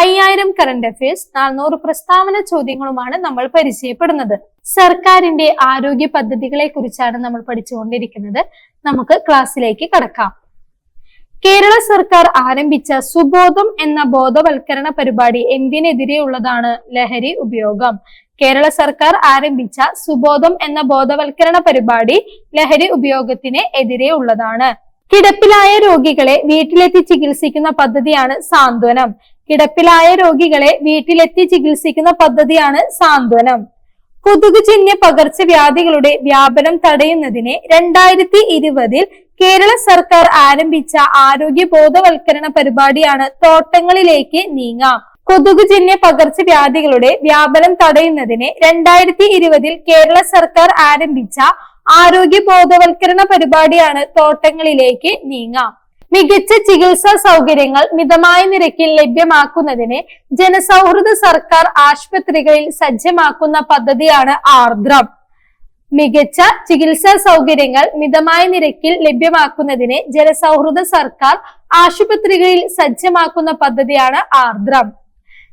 അയ്യായിരം current affairs നാനൂറ് പ്രസ്താവന ചോദ്യങ്ങളുമാണ് നമ്മൾ പരിചയപ്പെടുന്നത്. സർക്കാരിന്റെ ആരോഗ്യ പദ്ധതികളെ കുറിച്ചാണ് നമ്മൾ പഠിച്ചുകൊണ്ടിരിക്കുന്നത്. നമുക്ക് ക്ലാസ്സിലേക്ക് കടക്കാം. കേരള സർക്കാർ ആരംഭിച്ച സുബോധം എന്ന ബോധവൽക്കരണ പരിപാടി എന്തിനെതിരെയുള്ളതാണ് ലഹരി ഉപയോഗം? കേരള സർക്കാർ ആരംഭിച്ച സുബോധം എന്ന ബോധവൽക്കരണ പരിപാടി ലഹരി ഉപയോഗത്തിന് എതിരെ ഉള്ളതാണ്. കിടപ്പിലായ രോഗികളെ വീട്ടിലെത്തി ചികിത്സിക്കുന്ന പദ്ധതിയാണ് സാന്ത്വനം. കിടപ്പിലായ രോഗികളെ വീട്ടിലെത്തി ചികിത്സിക്കുന്ന പദ്ധതിയാണ് സാന്ത്വനം. കൊതുകുജന്യ പകർച്ചവ്യാധികളുടെ വ്യാപനം തടയുന്നതിന് രണ്ടായിരത്തി ഇരുപതിൽ കേരള സർക്കാർ ആരംഭിച്ച ആരോഗ്യ ബോധവൽക്കരണ പരിപാടിയാണ് തോട്ടങ്ങളിലേക്ക് നീങ്ങാം. കൊതുകുജന്യ പകർച്ചവ്യാധികളുടെ വ്യാപനം തടയുന്നതിന് രണ്ടായിരത്തി ഇരുപതിൽ കേരള സർക്കാർ ആരംഭിച്ച ആരോഗ്യ ബോധവൽക്കരണ പരിപാടിയാണ് തോട്ടങ്ങളിലേക്ക് നീങ്ങാം. മികച്ച ചികിത്സാ സൗകര്യങ്ങൾ മിതമായ നിരക്കിൽ ലഭ്യമാക്കുന്നതിന് ജനസൗഹൃദ സർക്കാർ ആശുപത്രികളിൽ സജ്ജമാക്കുന്ന പദ്ധതിയാണ് ആർദ്രം. മികച്ച ചികിത്സാ സൗകര്യങ്ങൾ മിതമായ നിരക്കിൽ ലഭ്യമാക്കുന്നതിന് ജനസൗഹൃദ സർക്കാർ ആശുപത്രികളിൽ സജ്ജമാക്കുന്ന പദ്ധതിയാണ് ആർദ്രം.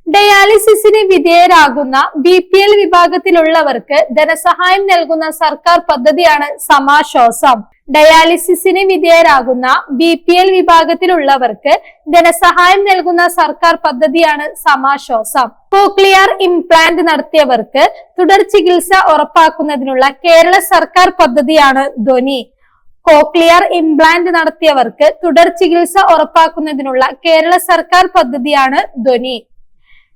ഡയാലിസിസിന് വിധേയരാകുന്ന ബി പി എൽ വിഭാഗത്തിലുള്ളവർക്ക് ധനസഹായം നൽകുന്ന സർക്കാർ പദ്ധതിയാണ് സമാശ്വാസം. ഡയാലിസിസിന് വിധേയരാകുന്ന ബി പി എൽ വിഭാഗത്തിലുള്ളവർക്ക് ധനസഹായം നൽകുന്ന സർക്കാർ പദ്ധതിയാണ് സമാശ്വാസം. കോക്ലിയർ ഇംപ്ലാന്റ് നടത്തിയവർക്ക് തുടർ ചികിത്സ ഉറപ്പാക്കുന്നതിനുള്ള കേരള സർക്കാർ പദ്ധതിയാണ് ധ്വനി കോക്ലിയർ ഇംപ്ലാന്റ് നടത്തിയവർക്ക് തുടർ ചികിത്സ ഉറപ്പാക്കുന്നതിനുള്ള കേരള സർക്കാർ പദ്ധതിയാണ് ധ്വനി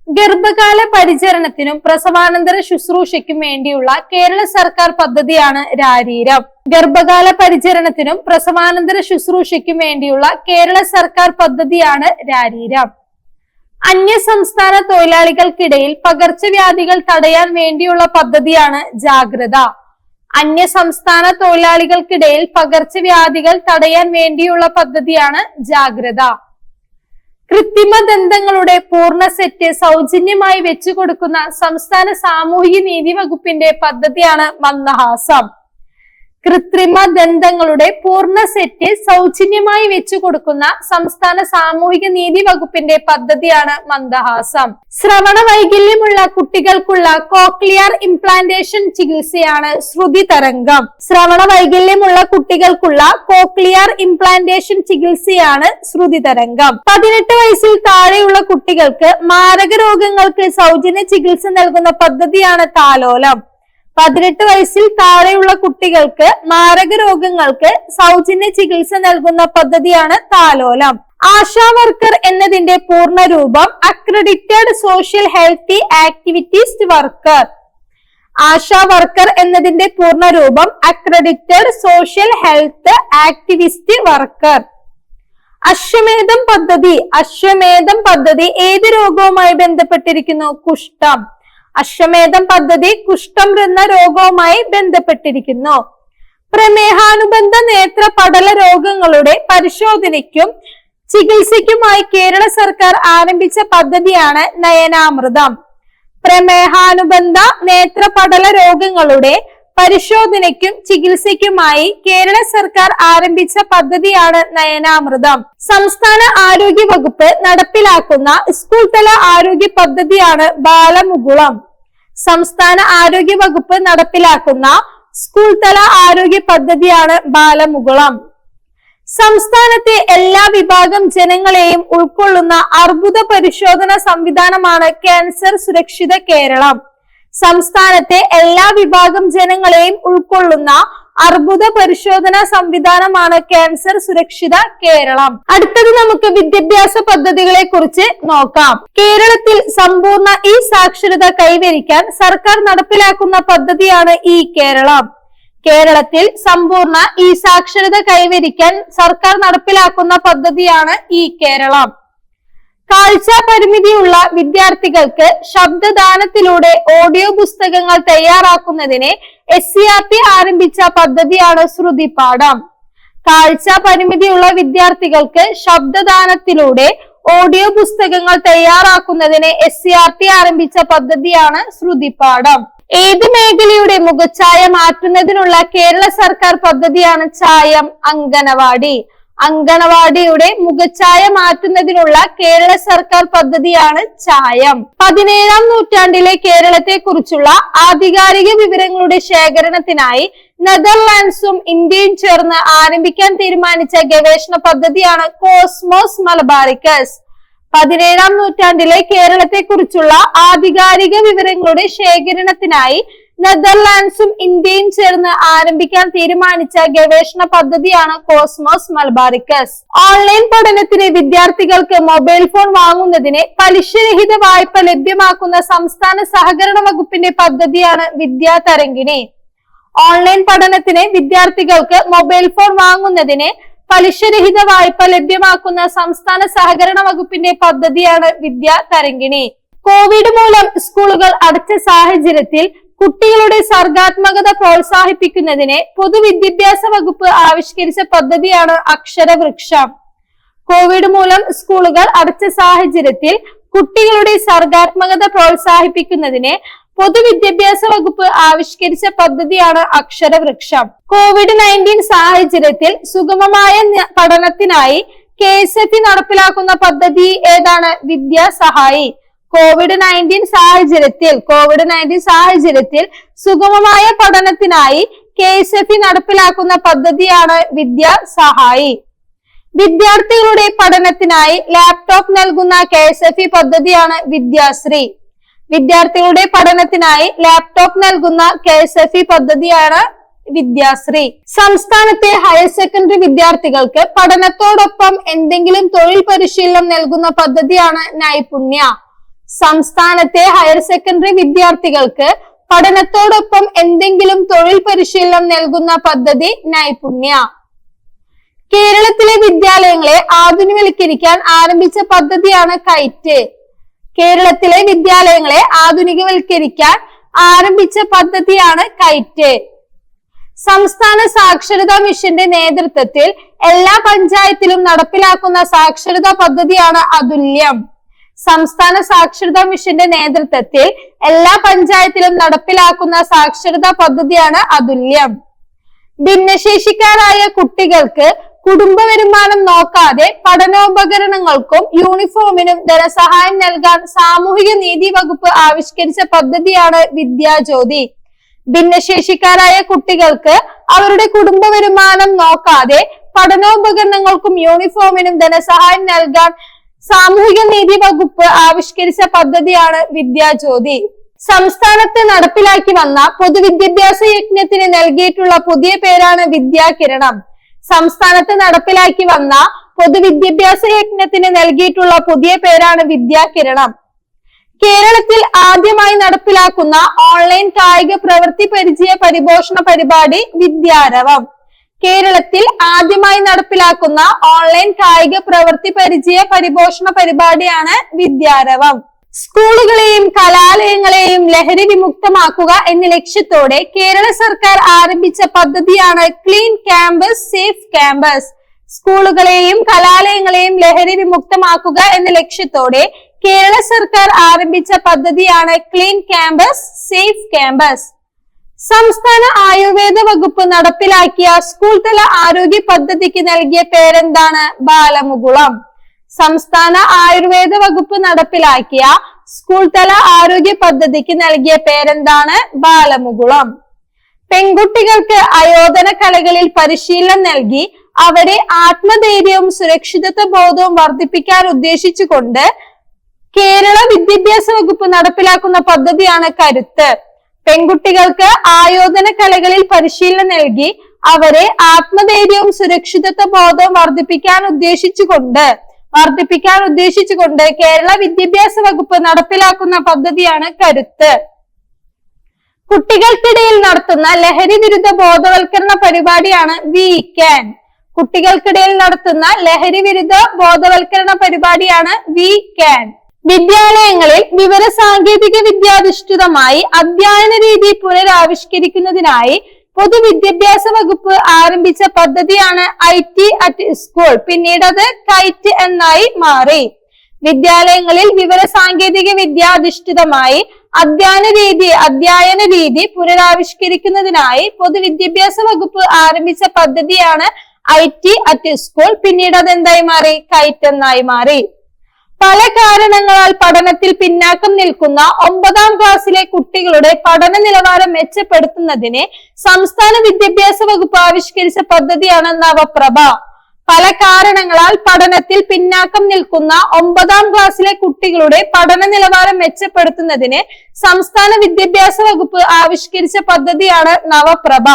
ഗർഭകാല പരിചരണത്തിനും പ്രസവാനന്തര ശുശ്രൂഷയ്ക്കും വേണ്ടിയുള്ള കേരള സർക്കാർ പദ്ധതിയാണ് രാരീരം. ഗർഭകാല പരിചരണത്തിനും പ്രസവാനന്തര ശുശ്രൂഷയ്ക്കും വേണ്ടിയുള്ള കേരള സർക്കാർ പദ്ധതിയാണ് രാരീരം. അന്യ സംസ്ഥാന തൊഴിലാളികൾക്കിടയിൽ പകർച്ചവ്യാധികൾ തടയാൻ വേണ്ടിയുള്ള പദ്ധതിയാണ് ജാഗ്രത. അന്യ സംസ്ഥാന തൊഴിലാളികൾക്കിടയിൽ പകർച്ചവ്യാധികൾ തടയാൻ വേണ്ടിയുള്ള പദ്ധതിയാണ് ജാഗ്രത. കൃത്രിമ ദന്തങ്ങളുടെ പൂർണ സെറ്റ് സൗജന്യമായി വെച്ചു കൊടുക്കുന്ന സംസ്ഥാന സാമൂഹിക നീതി വകുപ്പിന്റെ പദ്ധതിയാണ് മന്ദഹാസം. കൃത്രിമ ദന്തങ്ങളുടെ പൂർണ സെറ്റ് സൗജന്യമായി വെച്ചു കൊടുക്കുന്ന സംസ്ഥാന സാമൂഹിക നീതി വകുപ്പിന്റെ പദ്ധതിയാണ് മന്ദഹാസം. ശ്രവണ വൈകല്യമുള്ള കുട്ടികൾക്കുള്ള കോക്ലിയർ ഇംപ്ലാന്റേഷൻ ചികിത്സയാണ് ശ്രുതി തരംഗം. ശ്രവണ വൈകല്യമുള്ള കുട്ടികൾക്കുള്ള കോക്ലിയർ ഇംപ്ലാന്റേഷൻ ചികിത്സയാണ് ശ്രുതി തരംഗം. പതിനെട്ട് വയസ്സിൽ താഴെയുള്ള കുട്ടികൾക്ക് മാരക രോഗങ്ങൾക്ക് സൗജന്യ ചികിത്സ നൽകുന്ന പദ്ധതിയാണ് താലോലം. പതിനെട്ട് വയസ്സിൽ താഴെയുള്ള കുട്ടികൾക്ക് മാരക രോഗങ്ങൾക്ക് സൗജന്യ ചികിത്സ നൽകുന്ന പദ്ധതിയാണ് താലോലം. ആശാ വർക്കർ എന്നതിന്റെ പൂർണ രൂപം accredited social healthy activities worker Asha worker എന്നതിന്റെ പൂർണ രൂപം accredited social health activist worker Ashwamedham പദ്ധതി അശ്വമേധം പദ്ധതി ഏത് രോഗവുമായി ബന്ധപ്പെട്ടിരിക്കുന്നു? കുഷ്ഠം. അശ്വമേധം പദ്ധതി കുഷ്ഠം എന്ന രോഗവുമായി ബന്ധപ്പെട്ടിരിക്കുന്നു. പ്രമേഹാനുബന്ധ നേത്ര പടല രോഗങ്ങളുടെ പരിശോധനയ്ക്കും ചികിത്സയ്ക്കുമായി കേരള സർക്കാർ ആരംഭിച്ച പദ്ധതിയാണ് നയനാമൃതം. പ്രമേഹാനുബന്ധ നേത്ര പടല രോഗങ്ങളുടെ പരിശോധനയ്ക്കും ചികിത്സയ്ക്കുമായി കേരള സർക്കാർ ആരംഭിച്ച പദ്ധതിയാണ് നയനാമൃതം. സംസ്ഥാന ആരോഗ്യ വകുപ്പ് നടപ്പിലാക്കുന്ന സ്കൂൾ തല ആരോഗ്യ പദ്ധതിയാണ് ബാലമുകുളം. സംസ്ഥാന ആരോഗ്യ വകുപ്പ് നടപ്പിലാക്കുന്ന സ്കൂൾ തല ആരോഗ്യ പദ്ധതിയാണ് ബാലമുകുളം. സംസ്ഥാനത്തെ എല്ലാ വിഭാഗം ജനങ്ങളെയും ഉൾക്കൊള്ളുന്ന അർബുദ പരിശോധന സംവിധാനമാണ് ക്യാൻസർ സുരക്ഷിത കേരളം. സംസ്ഥാനത്തെ എല്ലാ വിഭാഗം ജനങ്ങളെയും ഉൾക്കൊള്ളുന്ന അർബുദ പരിശോധന സംവിധാനമാണ് ക്യാൻസർ സുരക്ഷിത കേരളം. അടുത്തത് നമുക്ക് വിദ്യാഭ്യാസ പദ്ധതികളെ കുറിച്ച് നോക്കാം. കേരളത്തിൽ സമ്പൂർണ ഈ സാക്ഷരത കൈവരിക്കാൻ സർക്കാർ നടപ്പിലാക്കുന്ന പദ്ധതിയാണ് ഈ കേരളം. കേരളത്തിൽ സമ്പൂർണ ഈ സാക്ഷരത കൈവരിക്കാൻ സർക്കാർ നടപ്പിലാക്കുന്ന പദ്ധതിയാണ് ഈ കേരളം. കാഴ്ച പരിമിതിയുള്ള വിദ്യാർത്ഥികൾക്ക് ശബ്ദദാനത്തിലൂടെ ഓഡിയോ പുസ്തകങ്ങൾ തയ്യാറാക്കുന്നതിന് എസ് സി ആർ ടി ആരംഭിച്ച പദ്ധതിയാണ് ശ്രുതിപാഠം കാഴ്ച പരിമിതിയുള്ള വിദ്യാർത്ഥികൾക്ക് ശബ്ദദാനത്തിലൂടെ ഓഡിയോ പുസ്തകങ്ങൾ തയ്യാറാക്കുന്നതിന് എസ് സി ആർ ടി ആരംഭിച്ച പദ്ധതിയാണ് ശ്രുതിപാഠം ഏത് മേഖലയുടെ മുഖച്ഛായ മാറ്റുന്നതിനുള്ള കേരള സർക്കാർ പദ്ധതിയാണ് ചായം അങ്കനവാടി അങ്കണവാടിയുടെ മുഖച്ഛായ മാറ്റുന്നതിനുള്ള കേരള സർക്കാർ പദ്ധതിയാണ് ചായം. പതിനേഴാം നൂറ്റാണ്ടിലെ കേരളത്തെ കുറിച്ചുള്ള ആധികാരിക വിവരങ്ങളുടെ ശേഖരണത്തിനായി നെതർലാൻഡ്സും ഇന്ത്യയും ചേർന്ന് ആരംഭിക്കാൻ തീരുമാനിച്ച ഗവേഷണ പദ്ധതിയാണ് കോസ്മോസ് മലബാറിക്കസ്. പതിനേഴാം നൂറ്റാണ്ടിലെ കേരളത്തെ കുറിച്ചുള്ള ആധികാരിക വിവരങ്ങളുടെ ശേഖരണത്തിനായി നെതർലാൻഡ്സും ഇന്ത്യയും ചേർന്ന് ആരംഭിക്കാൻ തീരുമാനിച്ച ഗവേഷണ പദ്ധതിയാണ് കോസ്മോസ് മലബാറിക്കസ്. ഓൺലൈൻ പഠനത്തിന് വിദ്യാർത്ഥികൾക്ക് മൊബൈൽ ഫോൺ വാങ്ങുന്നതിന് പലിശരഹിത വായ്പ ലഭ്യമാക്കുന്ന സംസ്ഥാന സഹകരണ വകുപ്പിന്റെ പദ്ധതിയാണ് വിദ്യാതരംഗിണി. ഓൺലൈൻ പഠനത്തിന് വിദ്യാർത്ഥികൾക്ക് മൊബൈൽ ഫോൺ വാങ്ങുന്നതിന് പലിശരഹിത വായ്പ ലഭ്യമാക്കുന്ന സംസ്ഥാന സഹകരണ വകുപ്പിന്റെ പദ്ധതിയാണ് വിദ്യാ തരംഗിണി കോവിഡ് മൂലം സ്കൂളുകൾ അടച്ച സാഹചര്യത്തിൽ കുട്ടികളുടെ സർഗാത്മകത പ്രോത്സാഹിപ്പിക്കുന്നതിന് പൊതുവിദ്യാഭ്യാസ വകുപ്പ് ആവിഷ്കരിച്ച പദ്ധതിയാണ് അക്ഷരവൃക്ഷം. കോവിഡ് മൂലം സ്കൂളുകൾ അടച്ച സാഹചര്യത്തിൽ കുട്ടികളുടെ സർഗാത്മകത പ്രോത്സാഹിപ്പിക്കുന്നതിന് പൊതുവിദ്യാഭ്യാസ വകുപ്പ് ആവിഷ്കരിച്ച പദ്ധതിയാണ് അക്ഷരവൃക്ഷം. കോവിഡ് നയന്റീൻ സാഹചര്യത്തിൽ സുഗമമായ പഠനത്തിനായി കെ എസ് എഫ് നടപ്പിലാക്കുന്ന പദ്ധതി ഏതാണ്? വിദ്യാസഹായി. കോവിഡ് നയന്റീൻ സാഹചര്യത്തിൽ കോവിഡ് നയന്റീൻ സാഹചര്യത്തിൽ സുഗമമായ പഠനത്തിനായി കെ എസ് എഫ് ഇ നടപ്പിലാക്കുന്ന പദ്ധതിയാണ് വിദ്യാസഹായി വിദ്യാർത്ഥികളുടെ പഠനത്തിനായി ലാപ്ടോപ്പ് നൽകുന്ന കെ എസ് എഫ് ഇ പദ്ധതിയാണ് വിദ്യാശ്രീ. വിദ്യാർത്ഥികളുടെ പഠനത്തിനായി ലാപ്ടോപ്പ് നൽകുന്ന കെ എസ് എഫ് ഇ പദ്ധതിയാണ് വിദ്യാശ്രീ. സംസ്ഥാനത്തെ ഹയർ സെക്കൻഡറി വിദ്യാർത്ഥികൾക്ക് പഠനത്തോടൊപ്പം എന്തെങ്കിലും തൊഴിൽ പരിശീലനം നൽകുന്ന പദ്ധതിയാണ് നൈപുണ്യ. സംസ്ഥാനത്തെ ഹയർ സെക്കൻഡറി വിദ്യാർത്ഥികൾക്ക് പഠനത്തോടൊപ്പം എന്തെങ്കിലും തൊഴിൽ പരിശീലനം നൽകുന്ന പദ്ധതി നൈപുണ്യ. കേരളത്തിലെ വിദ്യാലയങ്ങളെ ആധുനികവൽക്കരിക്കാൻ ആരംഭിച്ച പദ്ധതിയാണ് കൈറ്റ്. കേരളത്തിലെ വിദ്യാലയങ്ങളെ ആധുനികവൽക്കരിക്കാൻ ആരംഭിച്ച പദ്ധതിയാണ് കൈറ്റ്. സംസ്ഥാന സാക്ഷരതാ മിഷന്റെ നേതൃത്വത്തിൽ എല്ലാ പഞ്ചായത്തിലും നടപ്പിലാക്കുന്ന സാക്ഷരതാ പദ്ധതിയാണ് അതുല്യം. സംസ്ഥാന സാക്ഷരതാ മിഷന്റെ നേതൃത്വത്തിൽ എല്ലാ പഞ്ചായത്തിലും നടപ്പിലാക്കുന്ന സാക്ഷരതാ പദ്ധതിയാണ് അതുല്യം. ഭിന്നശേഷിക്കാരായ കുട്ടികൾക്ക് കുടുംബ വരുമാനം നോക്കാതെ പഠനോപകരണങ്ങൾക്കും യൂണിഫോമിനും ധനസഹായം നൽകാൻ സാമൂഹിക നീതി വകുപ്പ് ആവിഷ്കരിച്ച പദ്ധതിയാണ് വിദ്യാജ്യോതി. ഭിന്നശേഷിക്കാരായ കുട്ടികൾക്ക് അവരുടെ കുടുംബ വരുമാനം നോക്കാതെ പഠനോപകരണങ്ങൾക്കും യൂണിഫോമിനും ധനസഹായം നൽകാൻ സാമൂഹിക നീതി വകുപ്പ് ആവിഷ്കരിച്ച പദ്ധതിയാണ് വിദ്യാജ്യോതി സംസ്ഥാനത്ത് നടപ്പിലാക്കി വന്ന പൊതുവിദ്യാഭ്യാസ യജ്ഞത്തിന് നൽകിയിട്ടുള്ള പുതിയ പേരാണ് വിദ്യാകിരണം സംസ്ഥാനത്ത് നടപ്പിലാക്കി വന്ന പൊതുവിദ്യാഭ്യാസ യജ്ഞത്തിന് നൽകിയിട്ടുള്ള പുതിയ പേരാണ് വിദ്യാകിരണം കേരളത്തിൽ ആദ്യമായി നടപ്പിലാക്കുന്ന ഓൺലൈൻ കായിക പ്രവൃത്തി പരിചയ പരിപോഷണ പരിപാടി വിദ്യാരവം. കേരളത്തിൽ ആദ്യമായി നടപ്പിലാക്കുന്ന ഓൺലൈൻ കായിക പ്രവൃത്തി പരിചയ പരിപോഷണ പരിപാടിയാണ് വിദ്യാരവം. സ്കൂളുകളെയും കലാലയങ്ങളെയും ലഹരി വിമുക്തമാക്കുക എന്ന ലക്ഷ്യത്തോടെ കേരള സർക്കാർ ആരംഭിച്ച പദ്ധതിയാണ് ക്ലീൻ ക്യാമ്പസ് സേഫ് ക്യാമ്പസ് സ്കൂളുകളെയും കലാലയങ്ങളെയും ലഹരി വിമുക്തമാക്കുക എന്ന ലക്ഷ്യത്തോടെ കേരള സർക്കാർ ആരംഭിച്ച പദ്ധതിയാണ് ക്ലീൻ ക്യാമ്പസ് സേഫ് ക്യാമ്പസ് സംസ്ഥാന ആയുർവേദ വകുപ്പ് നടപ്പിലാക്കിയ സ്കൂൾ തല ആരോഗ്യ പദ്ധതിക്ക് നൽകിയ പേരെന്താണ്? ബാലമുകുളം. സംസ്ഥാന ആയുർവേദ വകുപ്പ് നടപ്പിലാക്കിയ സ്കൂൾ തല ആരോഗ്യ പദ്ധതിക്ക് നൽകിയ പേരെന്താണ്? ബാലമുകുളം. പെൺകുട്ടികൾക്ക് അയോധന കലകളിൽ പരിശീലനം നൽകി അവരെ ആത്മധൈര്യവും സുരക്ഷിതത്വ ബോധവും വർദ്ധിപ്പിക്കാൻ ഉദ്ദേശിച്ചുകൊണ്ട് കേരള വിദ്യാഭ്യാസ വകുപ്പ് നടപ്പിലാക്കുന്ന പദ്ധതിയാണ് കരുത്ത്. പെൺകുട്ടികൾക്ക് ആയോധന കലകളിൽ പരിശീലനം നൽകി അവരെ ആത്മധൈര്യവും സുരക്ഷിതത്വ ബോധവും വർദ്ധിപ്പിക്കാൻ ഉദ്ദേശിച്ചുകൊണ്ട് വർദ്ധിപ്പിക്കാൻ ഉദ്ദേശിച്ചുകൊണ്ട് കേരള വിദ്യാഭ്യാസ വകുപ്പ് നടപ്പിലാക്കുന്ന പദ്ധതിയാണ് കരുത്ത്. കുട്ടികൾക്കിടയിൽ നടത്തുന്ന ലഹരി വിരുദ്ധ ബോധവൽക്കരണ പരിപാടിയാണ് വി ക്യാൻ കുട്ടികൾക്കിടയിൽ നടത്തുന്ന ലഹരി വിരുദ്ധ ബോധവൽക്കരണ പരിപാടിയാണ് വി ക്യാൻ വിദ്യാലയങ്ങളിൽ വിവര സാങ്കേതിക വിദ്യാധിഷ്ഠിതമായി അധ്യയന രീതി പുനരാവിഷ്കരിക്കുന്നതിനായി പൊതുവിദ്യാഭ്യാസ വകുപ്പ് ആരംഭിച്ച പദ്ധതിയാണ് ഐ ടി അറ്റ് സ്കൂൾ. പിന്നീട് അത് കൈറ്റ് എന്നായി മാറി. വിദ്യാലയങ്ങളിൽ വിവര സാങ്കേതിക വിദ്യാധിഷ്ഠിതമായി അധ്യയന രീതി അധ്യയന രീതി പുനരാവിഷ്കരിക്കുന്നതിനായി പൊതുവിദ്യാഭ്യാസ വകുപ്പ് ആരംഭിച്ച പദ്ധതിയാണ് ഐ ടി അറ്റ് സ്കൂൾ. പിന്നീട് അത് എന്തായി മാറി? കൈറ്റ് എന്നായി മാറി. പല കാരണങ്ങളാൽ പഠനത്തിൽ പിന്നാക്കം നിൽക്കുന്ന ഒമ്പതാം ക്ലാസ്സിലെ കുട്ടികളുടെ പഠന നിലവാരം മെച്ചപ്പെടുത്തുന്നതിന് സംസ്ഥാന വിദ്യാഭ്യാസ വകുപ്പ് ആവിഷ്കരിച്ച പദ്ധതിയാണ് നവപ്രഭ. പല കാരണങ്ങളാൽ പഠനത്തിൽ പിന്നാക്കം നിൽക്കുന്ന ഒമ്പതാം ക്ലാസ്സിലെ കുട്ടികളുടെ പഠന നിലവാരം മെച്ചപ്പെടുത്തുന്നതിന് സംസ്ഥാന വിദ്യാഭ്യാസ വകുപ്പ് ആവിഷ്കരിച്ച പദ്ധതിയാണ് നവപ്രഭ.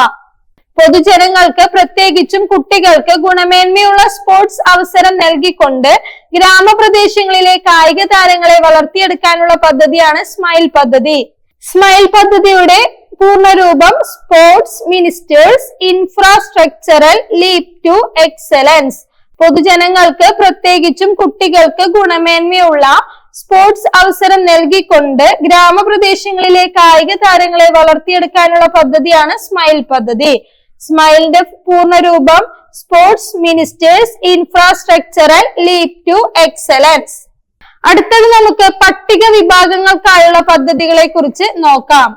പൊതുജനങ്ങൾക്ക് പ്രത്യേകിച്ചും കുട്ടികൾക്ക് ഗുണമേന്മയുള്ള സ്പോർട്സ് അവസരം നൽകിക്കൊണ്ട് ഗ്രാമപ്രദേശങ്ങളിലെ കായിക താരങ്ങളെ വളർത്തിയെടുക്കാനുള്ള പദ്ധതിയാണ് സ്മൈൽ പദ്ധതി. സ്മൈൽ പദ്ധതിയുടെ പൂർണരൂപം sports ministers infrastructural leap to excellence. പൊതുജനങ്ങൾക്ക് പ്രത്യേകിച്ചും കുട്ടികൾക്ക് ഗുണമേന്മയുള്ള സ്പോർട്സ് അവസരം നൽകിക്കൊണ്ട് ഗ്രാമപ്രദേശങ്ങളിലെ കായിക താരങ്ങളെ വളർത്തിയെടുക്കാനുള്ള പദ്ധതിയാണ് സ്മൈൽ പദ്ധതി. സ്മൈലിന്റെ പൂർണരൂപം sports ministers infrastructural leap to excellence അടുത്തത് നമുക്ക് പട്ടിക വിഭാഗങ്ങൾക്കായുള്ള പദ്ധതികളെ കുറിച്ച് നോക്കാം.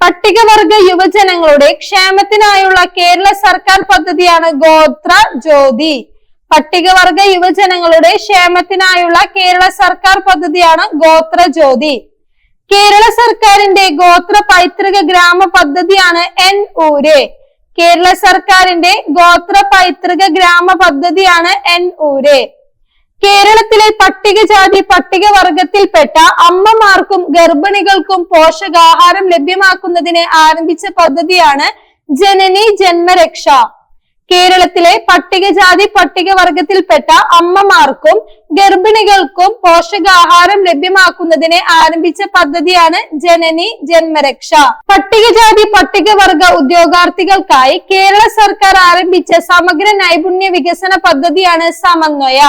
പട്ടികവർഗ യുവജനങ്ങളുടെ ക്ഷേമത്തിനായുള്ള കേരള സർക്കാർ പദ്ധതിയാണ് ഗോത്ര ജ്യോതി. പട്ടികവർഗ യുവജനങ്ങളുടെ ക്ഷേമത്തിനായുള്ള കേരള സർക്കാർ പദ്ധതിയാണ് ഗോത്ര ജ്യോതി. കേരള സർക്കാരിന്റെ ഗോത്ര പൈതൃക ഗ്രാമ പദ്ധതിയാണ് എൻ ഊര്. കേരള സർക്കാരിന്റെ ഗോത്ര പൈതൃക ഗ്രാമ പദ്ധതിയാണ് എൻ ഊര് കേരളത്തിലെ പട്ടികജാതി പട്ടികവർഗത്തിൽപ്പെട്ട അമ്മമാർക്കും ഗർഭിണികൾക്കും പോഷകാഹാരം ലഭ്യമാക്കുന്നതിന് ആരംഭിച്ച പദ്ധതിയാണ് ജനനി ജന്മരക്ഷ. കേരളത്തിലെ പട്ടികജാതി പട്ടികവർഗത്തിൽപ്പെട്ട അമ്മമാർക്കും ഗർഭിണികൾക്കും പോഷകാഹാരം ലഭ്യമാക്കുന്നതിന് ആരംഭിച്ച പദ്ധതിയാണ് ജനനി ജന്മരക്ഷ. പട്ടികജാതി പട്ടികവർഗ ഉദ്യോഗാർത്ഥികൾക്കായി കേരള സർക്കാർ ആരംഭിച്ച സമഗ്ര നൈപുണ്യ വികസന പദ്ധതിയാണ് സമന്വയ.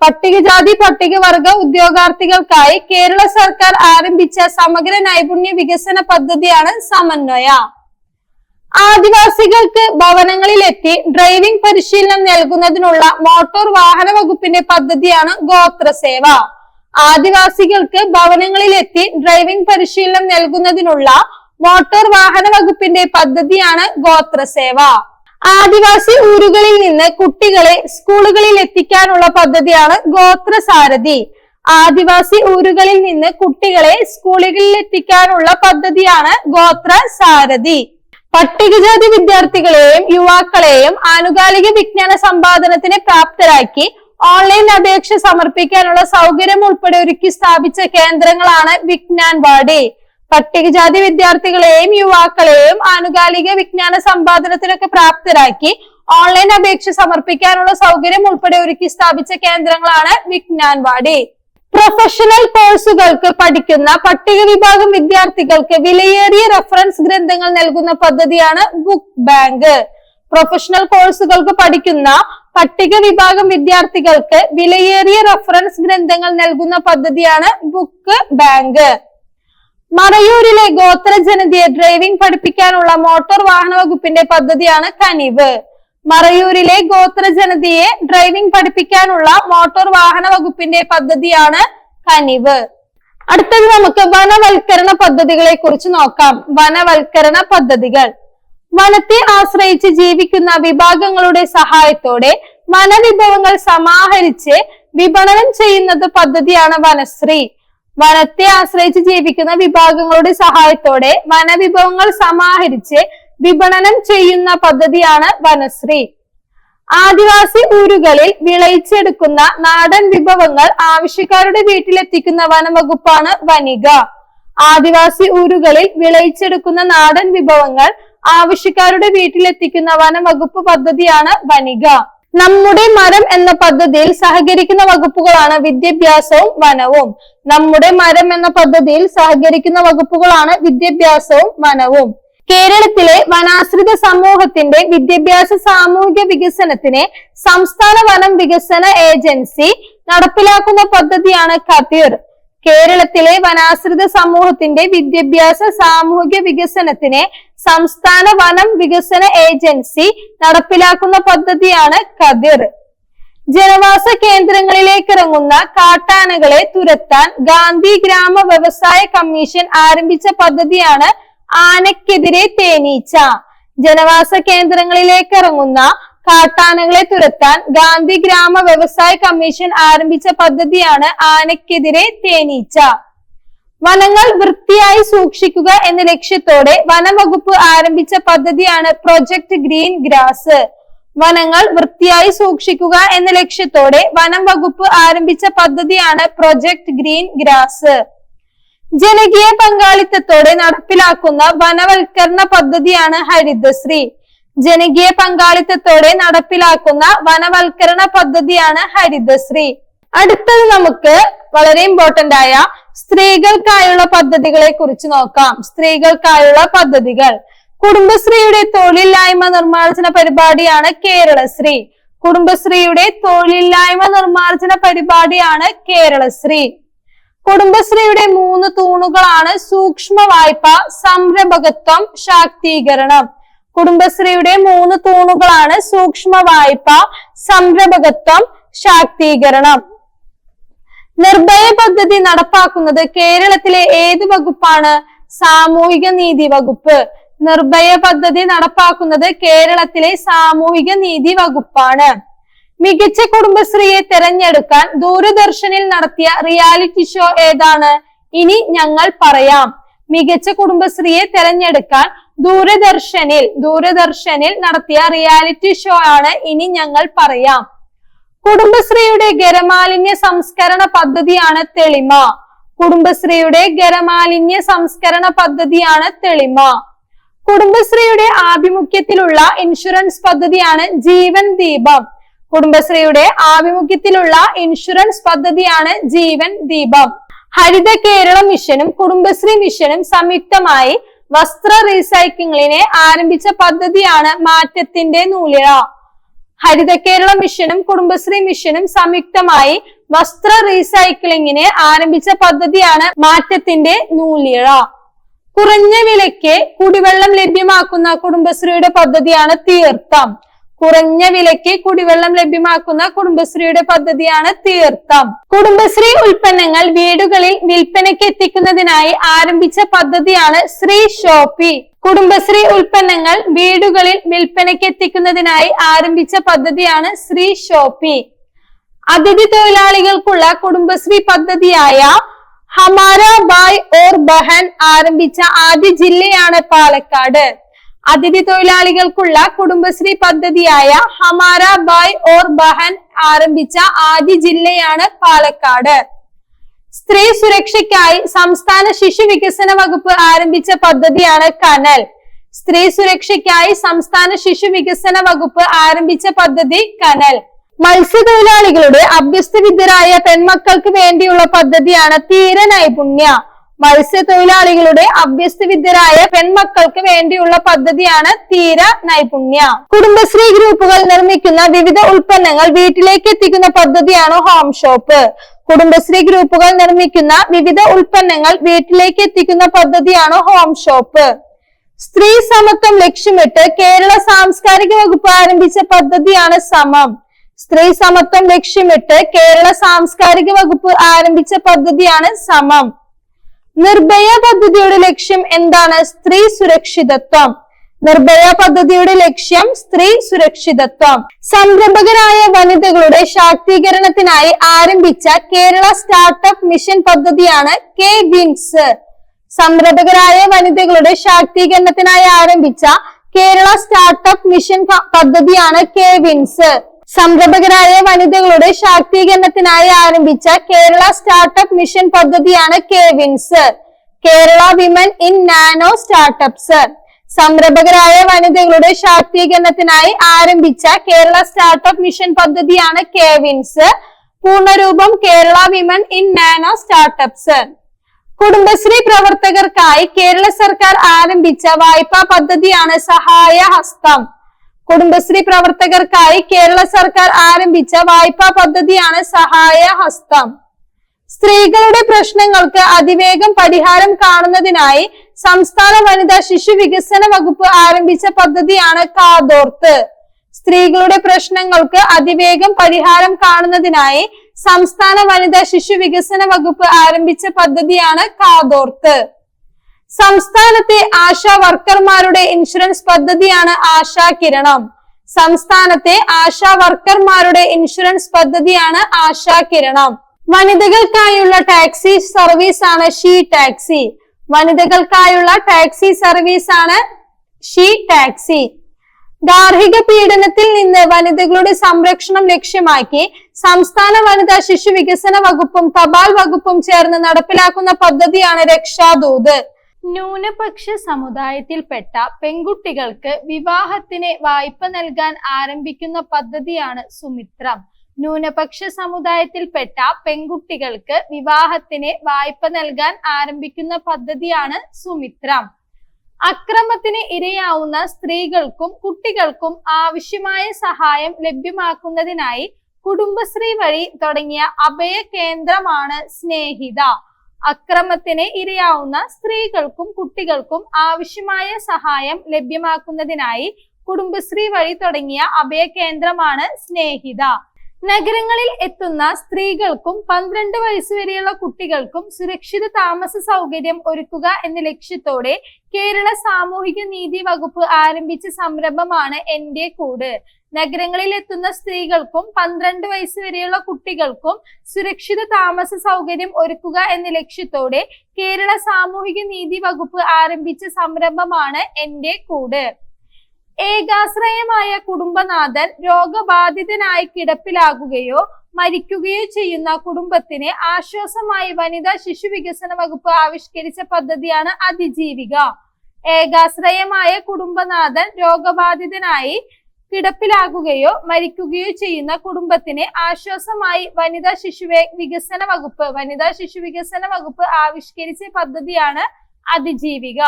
പട്ടികജാതി പട്ടികവർഗ ഉദ്യോഗാർത്ഥികൾക്കായി കേരള സർക്കാർ ആരംഭിച്ച സമഗ്ര നൈപുണ്യ വികസന പദ്ധതിയാണ് സമന്വയ. ആദിവാസികൾക്ക് ഭവനങ്ങളിലെത്തി ഡ്രൈവിംഗ് പരിശീലനം നൽകുന്നതിനുള്ള മോട്ടോർ വാഹന വകുപ്പിന്റെ പദ്ധതിയാണ് ഗോത്രസേവ ആദിവാസികൾക്ക് ഭവനങ്ങളിലെത്തി ഡ്രൈവിംഗ് പരിശീലനം നൽകുന്നതിനുള്ള മോട്ടോർ വാഹന വകുപ്പിന്റെ പദ്ധതിയാണ് ഗോത്രസേവ ആദിവാസി ഊരുകളിൽ നിന്ന് കുട്ടികളെ സ്കൂളുകളിൽ എത്തിക്കാനുള്ള പദ്ധതിയാണ് ഗോത്രസാരഥി ആദിവാസി ഊരുകളിൽ നിന്ന് കുട്ടികളെ സ്കൂളുകളിൽ എത്തിക്കാനുള്ള പദ്ധതിയാണ് ഗോത്ര സാരഥി. പട്ടികജാതി വിദ്യാർത്ഥികളെയും യുവാക്കളെയും ആനുകാലിക വിജ്ഞാന സമ്പാദനത്തിന് പ്രാപ്തരാക്കി ഓൺലൈൻ അപേക്ഷ സമർപ്പിക്കാനുള്ള സൗകര്യം ഉൾപ്പെടെ ഒരുക്കി സ്ഥാപിച്ച കേന്ദ്രങ്ങളാണ് വിജ്ഞാൻ വാടി പട്ടികജാതി വിദ്യാർത്ഥികളെയും യുവാക്കളെയും ആനുകാലിക വിജ്ഞാന സമ്പാദനത്തിനൊക്കെ പ്രാപ്തരാക്കി ഓൺലൈൻ അപേക്ഷ സമർപ്പിക്കാനുള്ള സൗകര്യം ഉൾപ്പെടെ ഒരുക്കി സ്ഥാപിച്ച കേന്ദ്രങ്ങളാണ് വിജ്ഞാൻ വാടി പ്രൊഫഷണൽ കോഴ്സുകൾക്ക് പഠിക്കുന്ന പട്ടിക വിഭാഗം വിദ്യാർത്ഥികൾക്ക് വിലയേറിയ റെഫറൻസ് ഗ്രന്ഥങ്ങൾ നൽകുന്ന പദ്ധതിയാണ് ബുക്ക് ബാങ്ക് പ്രൊഫഷണൽ കോഴ്സുകൾക്ക് പഠിക്കുന്ന പട്ടിക വിഭാഗം വിദ്യാർത്ഥികൾക്ക് വിലയേറിയ റെഫറൻസ് ഗ്രന്ഥങ്ങൾ നൽകുന്ന പദ്ധതിയാണ് ബുക്ക് ബാങ്ക് മറയൂരിലെ ഗോത്ര ജനതയെ ഡ്രൈവിംഗ് പഠിപ്പിക്കാനുള്ള മോട്ടോർ വാഹന വകുപ്പിന്റെ പദ്ധതിയാണ് കനിവ്. മറയൂരിലെ ഗോത്ര ജനതയെ ഡ്രൈവിംഗ് പഠിപ്പിക്കാനുള്ള മോട്ടോർ വാഹന വകുപ്പിന്റെ പദ്ധതിയാണ് കനിവ്. അടുത്തത് നമുക്ക് വനവൽക്കരണ പദ്ധതികളെ കുറിച്ച് നോക്കാം. വനവൽക്കരണ പദ്ധതികൾ. വനത്തെ ആശ്രയിച്ച് ജീവിക്കുന്ന വിഭാഗങ്ങളുടെ സഹായത്തോടെ വനവിഭവങ്ങൾ സമാഹരിച്ച് വിപണനം ചെയ്യുന്നത് പദ്ധതിയാണ് വനശ്രീ. വനത്തെ ആശ്രയിച്ച് ജീവിക്കുന്ന വിഭാഗങ്ങളുടെ സഹായത്തോടെ വനവിഭവങ്ങൾ സമാഹരിച്ച് വിപണനം ചെയ്യുന്ന പദ്ധതിയാണ് വനശ്രീ. ആദിവാസി ഊരുകളിൽ വിളയിച്ചെടുക്കുന്ന നാടൻ വിഭവങ്ങൾ ആവശ്യക്കാരുടെ വീട്ടിലെത്തിക്കുന്ന വനംവകുപ്പാണ് വനിക. ആദിവാസി ഊരുകളിൽ വിളയിച്ചെടുക്കുന്ന നാടൻ വിഭവങ്ങൾ ആവശ്യക്കാരുടെ വീട്ടിലെത്തിക്കുന്ന വനംവകുപ്പ് പദ്ധതിയാണ് വനിക. നമ്മുടെ മരം എന്ന പദ്ധതിയിൽ സഹകരിക്കുന്ന വകുപ്പുകളാണ് വിദ്യാഭ്യാസവും വനവും. നമ്മുടെ മരം എന്ന പദ്ധതിയിൽ സഹകരിക്കുന്ന വകുപ്പുകളാണ് വിദ്യാഭ്യാസവും വനവും. കേരളത്തിലെ വനാശ്രിത സമൂഹത്തിന്റെ വിദ്യാഭ്യാസ സാമൂഹിക വികസനത്തിന് സംസ്ഥാന വനം വികസന ഏജൻസി നടപ്പിലാക്കുന്ന പദ്ധതിയാണ് കതിർ. കേരളത്തിലെ വനാശ്രിത സമൂഹത്തിന്റെ വിദ്യാഭ്യാസ സാമൂഹിക വികസനത്തിന് സംസ്ഥാന വനം വികസന ഏജൻസി നടപ്പിലാക്കുന്ന പദ്ധതിയാണ് കതിർ. ജനവാസ കേന്ദ്രങ്ങളിലേക്ക് ഇറങ്ങുന്ന കാട്ടാനകളെ തുരത്താൻ ഗാന്ധി ഗ്രാമ വ്യവസായ കമ്മീഷൻ ആരംഭിച്ച പദ്ധതിയാണ് ആനക്കെതിരെ തേനീച്ച. ജനവാസ കേന്ദ്രങ്ങളിലേക്ക് ഇറങ്ങുന്ന കാട്ടാനകളെ തുരത്താൻ ഗാന്ധി ഗ്രാമ വ്യവസായ കമ്മീഷൻ ആരംഭിച്ച പദ്ധതിയാണ് ആനക്കെതിരെ തേനീച്ച. വനങ്ങൾ വൃത്തിയായി സൂക്ഷിക്കുക എന്ന ലക്ഷ്യത്തോടെ വനംവകുപ്പ് ആരംഭിച്ച പദ്ധതിയാണ് പ്രൊജക്ട് ഗ്രീൻ ഗ്രാസ്. വനങ്ങൾ വൃത്തിയായി സൂക്ഷിക്കുക എന്ന ലക്ഷ്യത്തോടെ വനം വകുപ്പ് ആരംഭിച്ച പദ്ധതിയാണ് പ്രൊജക്ട് ഗ്രീൻ ഗ്രാസ്. ജനകീയ പങ്കാളിത്തത്തോടെ നടപ്പിലാക്കുന്ന വനവൽക്കരണ പദ്ധതിയാണ് ഹരിതശ്രീ. ജനകീയ പങ്കാളിത്തത്തോടെ നടപ്പിലാക്കുന്ന വനവൽക്കരണ പദ്ധതിയാണ് ഹരിതശ്രീ. അടുത്തത് നമുക്ക് വളരെ ഇമ്പോർട്ടന്റ് ആയ സ്ത്രീകൾക്കായുള്ള പദ്ധതികളെ കുറിച്ച് നോക്കാം. സ്ത്രീകൾക്കായുള്ള പദ്ധതികൾ. കുടുംബശ്രീയുടെ തൊഴിലില്ലായ്മ നിർമ്മാർജന പരിപാടിയാണ് കേരളശ്രീ. കുടുംബശ്രീയുടെ തൊഴിലില്ലായ്മ നിർമ്മാർജന പരിപാടിയാണ് കേരളശ്രീ. കുടുംബശ്രീയുടെ മൂന്ന് തൂണുകളാണ് സൂക്ഷ്മ വായ്പ സംരംഭകത്വം ശാക്തീകരണം. കുടുംബശ്രീയുടെ മൂന്ന് തൂണുകളാണ് സൂക്ഷ്മ വായ്പ സംരംഭകത്വം ശാക്തീകരണം. നിർഭയ പദ്ധതി നടപ്പാക്കുന്നത് കേരളത്തിലെ ഏത് വകുപ്പാണ്? സാമൂഹിക നീതി വകുപ്പ്. നിർഭയ പദ്ധതി നടപ്പാക്കുന്നത് കേരളത്തിലെ സാമൂഹിക നീതി വകുപ്പാണ്. മികച്ച കുടുംബശ്രീയെ തെരഞ്ഞെടുക്കാൻ ദൂരദർശനിൽ നടത്തിയ റിയാലിറ്റി ഷോ ഏതാണ്? ഇനി ഞങ്ങൾ പറയാം. മികച്ച കുടുംബശ്രീയെ തെരഞ്ഞെടുക്കാൻ ദൂരദർശനിൽ ദൂരദർശനിൽ നടത്തിയ റിയാലിറ്റി ഷോ ആണ് ഇനി ഞങ്ങൾ പറയാം. കുടുംബശ്രീയുടെ ഗരമാലിന്യ സംസ്കരണ പദ്ധതിയാണ് തെളിമ. കുടുംബശ്രീയുടെ ഗരമാലിന്യ സംസ്കരണ പദ്ധതിയാണ് തെളിമ. കുടുംബശ്രീയുടെ ആഭിമുഖ്യത്തിലുള്ള ഇൻഷുറൻസ് പദ്ധതിയാണ് ജീവൻ ദീപം. കുടുംബശ്രീയുടെ ആഭിമുഖ്യത്തിലുള്ള ഇൻഷുറൻസ് പദ്ധതിയാണ് ജീവൻ ദീപം. ഹരിത കേരള മിഷനും കുടുംബശ്രീ മിഷനും സംയുക്തമായി വസ്ത്ര റീസൈക്ലിങ്ങിനെ ആരംഭിച്ച പദ്ധതിയാണ് മാറ്റത്തിന്റെ നൂലിഴ. ഹരിത കേരള മിഷനും കുടുംബശ്രീ മിഷനും സംയുക്തമായി വസ്ത്ര റീസൈക്ലിങ്ങിനെ ആരംഭിച്ച പദ്ധതിയാണ് മാറ്റത്തിന്റെ നൂലിഴ. കുറഞ്ഞ വിലയ്ക്ക് കുടിവെള്ളം ലഭ്യമാക്കുന്ന കുടുംബശ്രീയുടെ പദ്ധതിയാണ് തീർത്ഥം. കുറഞ്ഞ വിലയ്ക്ക് കുടിവെള്ളം ലഭ്യമാക്കുന്ന കുടുംബശ്രീയുടെ പദ്ധതിയാണ് തീർത്ഥം. കുടുംബശ്രീ ഉൽപ്പന്നങ്ങൾ വീടുകളിൽ വിൽപ്പനയ്ക്ക് എത്തിക്കുന്നതിനായി ആരംഭിച്ച പദ്ധതിയാണ് ശ്രീ ഷോപ്പി. കുടുംബശ്രീ ഉൽപ്പന്നങ്ങൾ വീടുകളിൽ വിൽപ്പനയ്ക്ക് എത്തിക്കുന്നതിനായി ആരംഭിച്ച പദ്ധതിയാണ് ശ്രീ ഷോപ്പി. അതിഥി തൊഴിലാളികൾക്കുള്ള കുടുംബശ്രീ പദ്ധതിയായ ഹമാര ബായ് ഓർ ബഹൻ ആരംഭിച്ച ആദ്യ ജില്ലയാണ് പാലക്കാട്. അതിഥി തൊഴിലാളികൾക്കുള്ള കുടുംബശ്രീ പദ്ധതിയായ ഹമാര ബായ് ഓർ ബഹൻ ആരംഭിച്ച ആദ്യ ജില്ലയാണ് പാലക്കാട്. സ്ത്രീ സുരക്ഷയ്ക്കായി സംസ്ഥാന ശിശു വികസന വകുപ്പ് ആരംഭിച്ച പദ്ധതിയാണ് കനൽ. സ്ത്രീ സുരക്ഷയ്ക്കായി സംസ്ഥാന ശിശു വികസന വകുപ്പ് ആരംഭിച്ച പദ്ധതി കനൽ. മത്സ്യത്തൊഴിലാളികളുടെ അഭ്യസ്തവിദ്യരായ പെൺമക്കൾക്ക് വേണ്ടിയുള്ള പദ്ധതിയാണ് തീര നൈപുണ്യ മത്സ്യത്തൊഴിലാളികളുടെ അഭ്യസ്തവിദ്യരായ പെൺമക്കൾക്ക് വേണ്ടിയുള്ള പദ്ധതിയാണ് തീര നൈപുണ്യ. കുടുംബശ്രീ ഗ്രൂപ്പുകൾ നിർമ്മിക്കുന്ന വിവിധ ഉൽപ്പന്നങ്ങൾ വീട്ടിലേക്ക് എത്തിക്കുന്ന പദ്ധതിയാണ് ഹോം ഷോപ്പ്. കുടുംബശ്രീ ഗ്രൂപ്പുകൾ നിർമ്മിക്കുന്ന വിവിധ ഉൽപ്പന്നങ്ങൾ വീട്ടിലേക്ക് എത്തിക്കുന്ന പദ്ധതിയാണ് ഹോം ഷോപ്പ്. സ്ത്രീ സമത്വം ലക്ഷ്യമിട്ട് കേരള സാംസ്കാരിക വകുപ്പ് ആരംഭിച്ച പദ്ധതിയാണ് സമം. സ്ത്രീ സമത്വം ലക്ഷ്യമിട്ട് കേരള സാംസ്കാരിക വകുപ്പ് ആരംഭിച്ച പദ്ധതിയാണ് സമം. നിർഭയ പദ്ധതിയുടെ ലക്ഷ്യം എന്താണ്? സ്ത്രീ സുരക്ഷിതത്വം. നിർഭയ പദ്ധതിയുടെ ലക്ഷ്യം സ്ത്രീ സുരക്ഷിതത്വം. സംരംഭകരായ വനിതകളുടെ ശാക്തീകരണത്തിനായി ആരംഭിച്ച കേരള സ്റ്റാർട്ടപ്പ് മിഷൻ പദ്ധതിയാണ് കെ വിൻസ്. സംരംഭകരായ വനിതകളുടെ ശാക്തീകരണത്തിനായി ആരംഭിച്ച കേരള സ്റ്റാർട്ടപ്പ് മിഷൻ പദ്ധതിയാണ് കെ വിൻസ്. സംരംഭകരായ വനിതകളുടെ ശാക്തീകരണത്തിനായി ആരംഭിച്ച കേരള സ്റ്റാർട്ടപ്പ് മിഷൻ പദ്ധതിയാണ് K WINS Kerala women in nano startups സംരംഭകരായ വനിതകളുടെ ശാക്തീകരണത്തിനായി ആരംഭിച്ച കേരള സ്റ്റാർട്ടപ്പ് മിഷൻ പദ്ധതിയാണ് K WINS പൂർണരൂപം Kerala women in nano startups Kudumbashree പ്രവർത്തകർക്കായി Kerala സർക്കാർ ആരംഭിച്ച വായ്പാ പദ്ധതിയാണ് സഹായ ഹസ്തം. കുടുംബശ്രീ പ്രവർത്തകർക്കായി കേരള സർക്കാർ ആരംഭിച്ച വായ്പാ പദ്ധതിയാണ് സഹായ ഹസ്തം. സ്ത്രീകളുടെ പ്രശ്നങ്ങൾക്ക് അതിവേഗം പരിഹാരം കാണുന്നതിനായി സംസ്ഥാന വനിതാ ശിശു വികസന വകുപ്പ് ആരംഭിച്ച പദ്ധതിയാണ് കാതോർത്ത്. സ്ത്രീകളുടെ പ്രശ്നങ്ങൾക്ക് അതിവേഗം പരിഹാരം കാണുന്നതിനായി സംസ്ഥാന വനിതാ ശിശു വികസന വകുപ്പ് ആരംഭിച്ച പദ്ധതിയാണ് കാതോർത്ത്. സംസ്ഥാനത്തെ ആശാ വർക്കർമാരുടെ ഇൻഷുറൻസ് പദ്ധതിയാണ് ആശാ കിരണം. സംസ്ഥാനത്തെ ആശാ വർക്കർമാരുടെ ഇൻഷുറൻസ് പദ്ധതിയാണ് ആശാ കിരണം. വനിതകൾക്കായുള്ള ടാക്സി സർവീസ് ആണ് ഷീ ടാക്സി. വനിതകൾക്കായുള്ള ടാക്സി സർവീസ് ആണ് ഷീ ടാക്സി. ഗാർഹിക പീഡനത്തിൽ നിന്ന് വനിതകളുടെ സംരക്ഷണം ലക്ഷ്യമാക്കി സംസ്ഥാന വനിതാ ശിശു വികസന വകുപ്പും തപാൽ വകുപ്പും ചേർന്ന് നടപ്പിലാക്കുന്ന പദ്ധതിയാണ് രക്ഷാദൂത്. ന്യൂനപക്ഷ സമുദായത്തിൽപ്പെട്ട പെൺകുട്ടികൾക്ക് വിവാഹത്തിന് വായ്പ നൽകാൻ ആരംഭിക്കുന്ന പദ്ധതിയാണ് സുമിത്രം. ന്യൂനപക്ഷ സമുദായത്തിൽപ്പെട്ട പെൺകുട്ടികൾക്ക് വിവാഹത്തിന് വായ്പ നൽകാൻ ആരംഭിക്കുന്ന പദ്ധതിയാണ് സുമിത്രം. അക്രമത്തിന് ഇരയാവുന്ന സ്ത്രീകൾക്കും കുട്ടികൾക്കും ആവശ്യമായ സഹായം ലഭ്യമാക്കുന്നതിനായി കുടുംബശ്രീ വഴി തുടങ്ങിയ അഭയ കേന്ദ്രമാണ് സ്നേഹിത. അക്രമത്തിന് ഇരയാവുന്ന സ്ത്രീകൾക്കും കുട്ടികൾക്കും ആവശ്യമായ സഹായം ലഭ്യമാക്കുന്നതിനായി കുടുംബശ്രീ വഴി തുടങ്ങിയ അഭയ കേന്ദ്രമാണ് സ്നേഹിത. നഗരങ്ങളിൽ എത്തുന്ന സ്ത്രീകൾക്കും പന്ത്രണ്ട് വയസ്സുവരെയുള്ള കുട്ടികൾക്കും സുരക്ഷിത താമസ സൗകര്യം ഒരുക്കുക എന്ന ലക്ഷ്യത്തോടെ കേരള സാമൂഹിക നീതി വകുപ്പ് ആരംഭിച്ച സംരംഭമാണ് എന്റെ കൂട്. നഗരങ്ങളിൽ എത്തുന്ന സ്ത്രീകൾക്കും പന്ത്രണ്ട് വയസ്സ് വരെയുള്ള കുട്ടികൾക്കും സുരക്ഷിത താമസ സൗകര്യം ഒരുക്കുക എന്ന ലക്ഷ്യത്തോടെ കേരള സാമൂഹിക നീതി വകുപ്പ് ആരംഭിച്ച സംരംഭമാണ് എന്റെ കൂട്. ഏകാശ്രയമായ കുടുംബനാഥൻ രോഗബാധിതനായി കിടപ്പിലാകുകയോ മരിക്കുകയോ ചെയ്യുന്ന കുടുംബത്തിന് ആശ്വാസമായി വനിതാ ശിശു വികസന വകുപ്പ് ആവിഷ്കരിച്ച പദ്ധതിയാണ് അതിജീവിക. ഏകാശ്രയമായ കുടുംബനാഥൻ രോഗബാധിതനായി കിടപ്പിലാകുകയോ മരിക്കുകയോ ചെയ്യുന്ന കുടുംബത്തിന് ആശ്വാസമായി വനിതാ ശിശു വികസന വകുപ്പ് വനിതാ ശിശു വികസന വകുപ്പ് ആവിഷ്കരിച്ച പദ്ധതിയാണ് അതിജീവിക.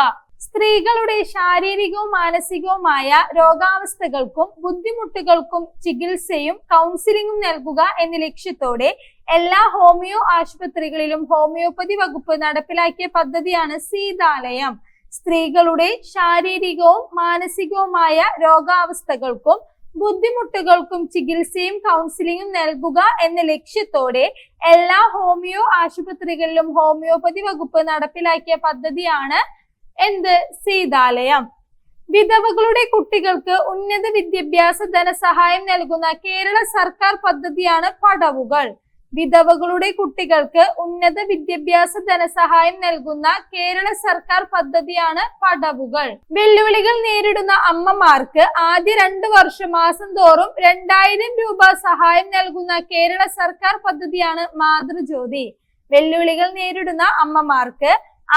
സ്ത്രീകളുടെ ശാരീരികവും മാനസികവുമായ രോഗാവസ്ഥകൾക്കും ബുദ്ധിമുട്ടുകൾക്കും ചികിത്സയും കൗൺസിലിംഗും നൽകുക എന്ന ലക്ഷ്യത്തോടെ എല്ലാ ഹോമിയോ ആശുപത്രികളിലും ഹോമിയോപ്പതി വകുപ്പ് നടപ്പിലാക്കിയ പദ്ധതിയാണ് സീതാലയം. സ്ത്രീകളുടെ ശാരീരികവും മാനസികവുമായ രോഗാവസ്ഥകൾക്കും ബുദ്ധിമുട്ടുകൾക്കും ചികിത്സയും കൗൺസിലിംഗും നൽകുക എന്ന ലക്ഷ്യത്തോടെ എല്ലാ ഹോമിയോ ആശുപത്രികളിലും ഹോമിയോപതി വകുപ്പ് നടപ്പിലാക്കിയ പദ്ധതിയാണ് എന്ത് സീതാലയം. വിധവകളുടെ കുട്ടികൾക്ക് ഉന്നത വിദ്യാഭ്യാസ ധനസഹായം നൽകുന്ന കേരള സർക്കാർ പദ്ധതിയാണ് പടവുകൾ. വിധവകളുടെ കുട്ടികൾക്ക് ഉന്നത വിദ്യാഭ്യാസ ധനസഹായം നൽകുന്ന കേരള സർക്കാർ പദ്ധതിയാണ് പടവുകൾ. വെല്ലുവിളികൾ നേരിടുന്ന അമ്മമാർക്ക് ആദ്യ രണ്ട് വർഷം മാസം തോറും രണ്ടായിരം രൂപ സഹായം നൽകുന്ന കേരള സർക്കാർ പദ്ധതിയാണ് മാതൃജ്യോതി. വെല്ലുവിളികൾ നേരിടുന്ന അമ്മമാർക്ക്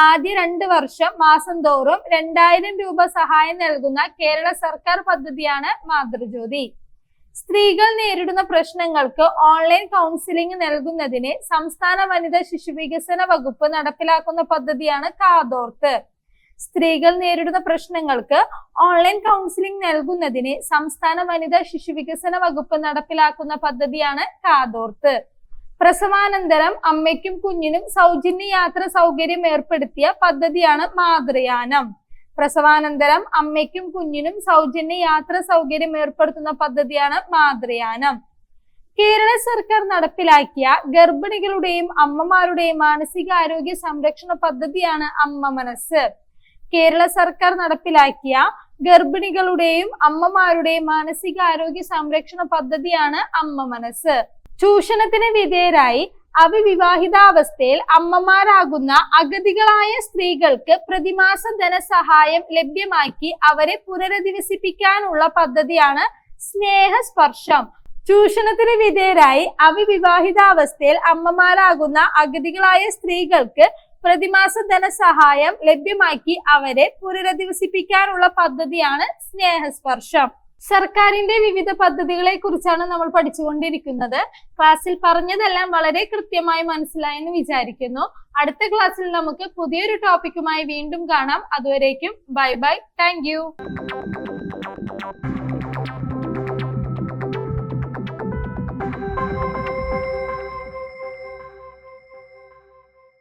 ആദ്യ രണ്ട് വർഷം മാസം തോറും രണ്ടായിരം രൂപ സഹായം നൽകുന്ന കേരള സർക്കാർ പദ്ധതിയാണ് മാതൃജ്യോതി. സ്ത്രീകൾ നേരിടുന്ന പ്രശ്നങ്ങൾക്ക് ഓൺലൈൻ കൗൺസിലിംഗ് നൽകുന്നതിന് സംസ്ഥാന വനിതാ ശിശു വികസന വകുപ്പ് നടപ്പിലാക്കുന്ന പദ്ധതിയാണ് കാതോർത്ത്. സ്ത്രീകൾ നേരിടുന്ന പ്രശ്നങ്ങൾക്ക് ഓൺലൈൻ കൗൺസിലിംഗ് നൽകുന്നതിന് സംസ്ഥാന വനിതാ ശിശു വികസന വകുപ്പ് നടപ്പിലാക്കുന്ന പദ്ധതിയാണ് കാതോർത്ത്. പ്രസവാനന്തരം അമ്മയ്ക്കും കുഞ്ഞിനും സൗജന്യ യാത്ര സൗകര്യം ഏർപ്പെടുത്തിയ പദ്ധതിയാണ് മാതൃയാനം. പ്രസവാനന്തരം അമ്മയ്ക്കും കുഞ്ഞിനും സൗജന്യ യാത്ര സൗകര്യം ഏർപ്പെടുത്തുന്ന പദ്ധതിയാണ് മാതൃയാനം. കേരള സർക്കാർ നടപ്പിലാക്കിയ ഗർഭിണികളുടെയും അമ്മമാരുടെയും മാനസികാരോഗ്യ സംരക്ഷണ പദ്ധതിയാണ് അമ്മ മനസ്സ്. കേരള സർക്കാർ നടപ്പിലാക്കിയ ഗർഭിണികളുടെയും അമ്മമാരുടെയും മാനസികാരോഗ്യ സംരക്ഷണ പദ്ധതിയാണ് അമ്മ മനസ്സ്. ചൂഷണത്തിന് വിധേയരായി അവിവാഹിതാവസ്ഥയിൽ അമ്മമാരാകുന്ന അഗതികളായ സ്ത്രീകൾക്ക് പ്രതിമാസ ധനസഹായം ലഭ്യമാക്കി അവരെ പുനരധിവസിപ്പിക്കാനുള്ള പദ്ധതിയാണ് സ്നേഹസ്പർശം. ചൂഷണത്തിന് വിധേയരായി അവിവാഹിതാവസ്ഥയിൽ അമ്മമാരാകുന്ന അഗതികളായ സ്ത്രീകൾക്ക് പ്രതിമാസ ധനസഹായം ലഭ്യമാക്കി അവരെ പുനരധിവസിപ്പിക്കാനുള്ള പദ്ധതിയാണ് സ്നേഹസ്പർശം. സർക്കാരിന്റെ വിവിധ പദ്ധതികളെ കുറിച്ചാണ് നമ്മൾ പഠിച്ചുകൊണ്ടിരിക്കുന്നത്. ക്ലാസ്സിൽ പറഞ്ഞതെല്ലാം വളരെ കൃത്യമായി മനസ്സിലായെന്ന് വിചാരിക്കുന്നു. അടുത്ത ക്ലാസ്സിൽ നമുക്ക് പുതിയൊരു ടോപ്പിക്കുമായി വീണ്ടും കാണാം. അതുവരേക്കും ബൈ ബൈ. താങ്ക്